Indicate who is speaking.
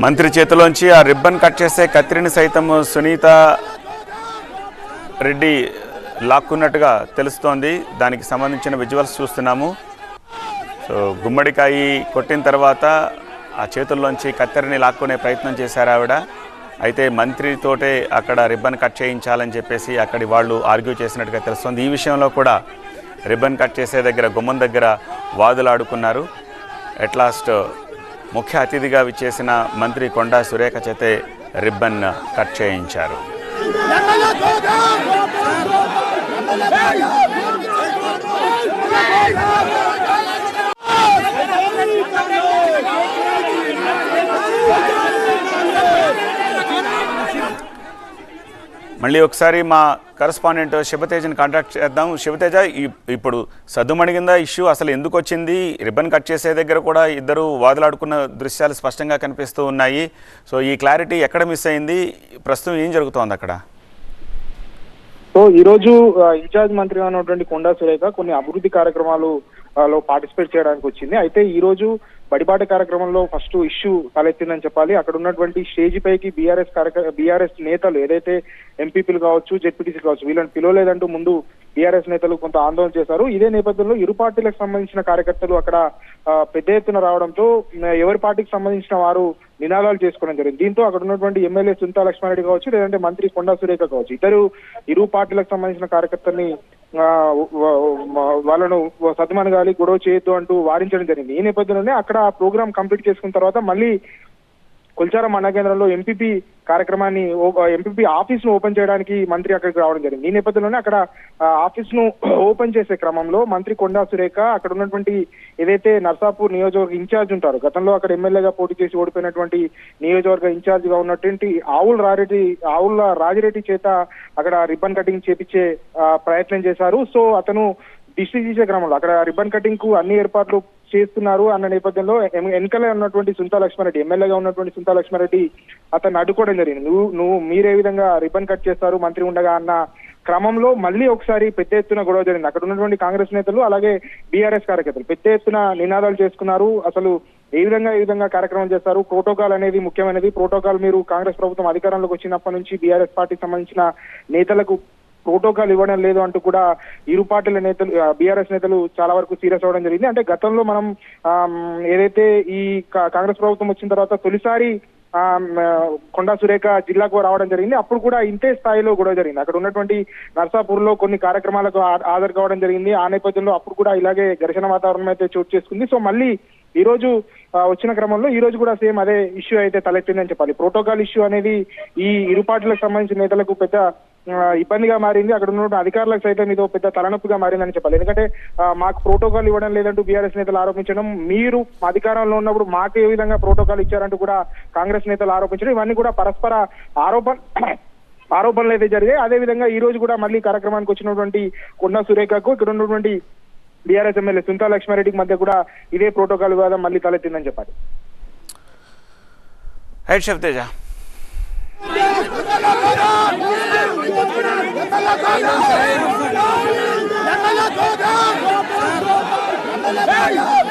Speaker 1: మంత్రి చేతిలోంచి ఆ రిబ్బన్ కట్ చేసే కత్తిరిని సైతం సునీత రెడ్డి లాక్కున్నట్టుగా తెలుస్తోంది. దానికి సంబంధించిన విజువల్స్ చూస్తున్నాము. సో గుమ్మడికాయ కొట్టిన తర్వాత ఆ చేతుల్లోంచి కత్తెరని లాక్కునే ప్రయత్నం చేశారు ఆవిడ. అయితే మంత్రితోటే అక్కడ రిబ్బన్ కట్ చేయించాలని చెప్పేసి అక్కడి వాళ్ళు ఆర్గ్యూ చేసినట్టుగా తెలుస్తుంది. ఈ విషయంలో కూడా రిబ్బన్ కట్ చేసే దగ్గర గుమ్మం దగ్గర వాదులాడుకున్నారు. ఎట్ లాస్ట్ ముఖ్య అతిథిగా విచ్చేసిన మంత్రి కొండా సురేఖ చేతే రిబ్బన్ కట్ చేయించారు. మళ్ళీ ఒకసారి మా కరస్పాండెంట్ శివతేజని కాంటాక్ట్ చేద్దాం. శివతేజ ఇప్పుడు సద్దుమణిగిందా ఇష్యూ అసలు ఎందుకు వచ్చింది? రిబ్బన్ కట్ చేసే దగ్గర కూడా ఇద్దరు వాదులాడుకున్న దృశ్యాలు స్పష్టంగా కనిపిస్తూ ఉన్నాయి. సో ఈ క్లారిటీ ఎక్కడ మిస్ అయింది? ప్రస్తుతం ఏం జరుగుతోంది అక్కడ?
Speaker 2: సో ఈరోజు ఇన్ఛార్జ్ మంత్రిగా ఉన్నటువంటి కొండా సురేఖ కొన్ని అభివృద్ధి కార్యక్రమాలు లో పార్టిసిపేట్ చేయడానికి వచ్చింది. అయితే ఈ రోజు బడిబాట కార్యక్రమంలో ఫస్ట్ ఇష్యూ తలెత్తిందని చెప్పాలి. అక్కడ ఉన్నటువంటి స్టేజ్ పైకి బీఆర్ఎస్ కార్యక్రమ బీఆర్ఎస్ నేతలు ఏదైతే ఎంపీపీలు కావచ్చు జెడ్పీటీసీ కావచ్చు వీళ్ళని పిలవలేదంటూ ముందు బీఆర్ఎస్ నేతలు కొంత ఆందోళన చేశారు. ఇదే నేపథ్యంలో ఇరు పార్టీలకు సంబంధించిన కార్యకర్తలు అక్కడ పెద్ద ఎత్తున రావడంతో ఎవరి పార్టీకి సంబంధించిన వారు నినాదాలు చేసుకోవడం జరిగింది. దీంతో అక్కడ ఉన్నటువంటి ఎమ్మెల్యే సునీతా లక్ష్మారెడ్డి కావచ్చు లేదంటే మంత్రి కొండా సురేఖ కావచ్చు ఇద్దరు ఇరు పార్టీలకు సంబంధించిన కార్యకర్తల్ని వాళ్ళను సద్మనగాలి గొడవ చేయొద్దు అంటూ వారించడం జరిగింది. ఈ నేపథ్యంలోనే అక్కడ ఆ ప్రోగ్రామ్ కంప్లీట్ చేసుకున్న తర్వాత మళ్ళీ కొల్చారం అన్న కేంద్రంలో ఎంపీపీ కార్యక్రమాన్ని ఎంపీపీ ఆఫీస్ను ఓపెన్ చేయడానికి మంత్రి అక్కడికి రావడం జరిగింది. ఈ నేపథ్యంలోనే అక్కడ ఆఫీస్ను ఓపెన్ చేసే క్రమంలో మంత్రి కొండా సురేఖ అక్కడ ఉన్నటువంటి ఏదైతే నర్సాపూర్ నియోజకవర్గ ఇన్ఛార్జ్ ఉంటారు గతంలో అక్కడ ఎమ్మెల్యేగా పోటీ చేసి ఓడిపోయినటువంటి నియోజకవర్గ ఇన్ఛార్జ్గా ఉన్నటువంటి ఆవుల రారెడ్డి ఆవుల రాజిరెడ్డి చేత అక్కడ రిబ్బన్ కటింగ్ చేపించే ప్రయత్నం చేశారు. సో అతను దిష్టి తీసే క్రమంలో అక్కడ రిబ్బన్ కటింగ్కు అన్ని ఏర్పాట్లు చేస్తున్నారు అన్న నేపథ్యంలో వెనకలే ఉన్నటువంటి సుంతా లక్ష్మారెడ్డి ఎమ్మెల్యేగా ఉన్నటువంటి సుంతా లక్ష్మారెడ్డి అతను అడ్డుకోవడం జరిగింది. నువ్వు నువ్వు మీరే విధంగా రిబ్బన్ కట్ చేస్తారు మంత్రి ఉండగా అన్న క్రమంలో మళ్ళీ ఒకసారి పెద్ద ఎత్తున గొడవ జరిగింది. అక్కడ ఉన్నటువంటి కాంగ్రెస్ నేతలు అలాగే బీఆర్ఎస్ కార్యకర్తలు పెద్ద ఎత్తున నినాదాలు చేసుకున్నారు. అసలు ఏ విధంగా ఏ విధంగా కార్యక్రమం చేస్తారు? ప్రోటోకాల్ అనేది ముఖ్యమైనది. ప్రోటోకాల్ మీరు కాంగ్రెస్ ప్రభుత్వం అధికారంలోకి వచ్చినప్పటి నుంచి బీఆర్ఎస్ పార్టీకి సంబంధించిన నేతలకు ప్రోటోకాల్ ఇవ్వడం లేదు అంటూ కూడా ఇరు పార్టీల నేతలు బీఆర్ఎస్ నేతలు చాలా వరకు సీరియస్ అవ్వడం జరిగింది. అంటే గతంలో మనం ఏదైతే ఈ కాంగ్రెస్ ప్రభుత్వం వచ్చిన తర్వాత తొలిసారి కొండా సురేఖ జిల్లాకు రావడం జరిగింది. అప్పుడు కూడా ఇంతే స్థాయిలో గొడవ జరిగింది. అక్కడ ఉన్నటువంటి నర్సాపూర్లో కొన్ని కార్యక్రమాలకు హాజరు కావడం జరిగింది. ఆ నేపథ్యంలో అప్పుడు కూడా ఇలాగే ఘర్షణ వాతావరణం అయితే చోటు చేసుకుంది. సో మళ్ళీ ఈ రోజు వచ్చిన క్రమంలో ఈ రోజు కూడా సేమ్ అదే ఇష్యూ అయితే తలెత్తిందని చెప్పాలి. ప్రోటోకాల్ ఇష్యూ అనేది ఈ ఇరు పార్టీలకు సంబంధించిన నేతలకు పెద్ద ఇబ్బందిగా మారింది. అక్కడ ఉన్న అధికారులకు సైతం ఇదో పెద్ద తలనొప్పిగా మారిందని చెప్పాలి. ఎందుకంటే మాకు ప్రోటోకాల్ ఇవ్వడం లేదంటూ బీఆర్ఎస్ నేతలు ఆరోపించడం మీరు అధికారంలో ఉన్నప్పుడు మాకు ఏ విధంగా ప్రోటోకాల్ ఇచ్చారంటూ కూడా కాంగ్రెస్ నేతలు ఆరోపించడం ఇవన్నీ కూడా పరస్పర ఆరోపణ ఆరోపణలు అయితే జరిగాయి. అదే విధంగా ఈ రోజు కూడా మళ్ళీ కార్యక్రమానికి వచ్చినటువంటి కొండ సురేఖకు ఇక్కడ ఉన్నటువంటి బీఆర్ఎస్ ఎమ్మెల్యే సుంతా లక్ష్మారెడ్డికి మధ్య కూడా ఇదే ప్రోటోకాల్ వివాదం మళ్ళీ తలెత్తిందని చెప్పాలి.
Speaker 1: Head Shiva Teja
Speaker 3: la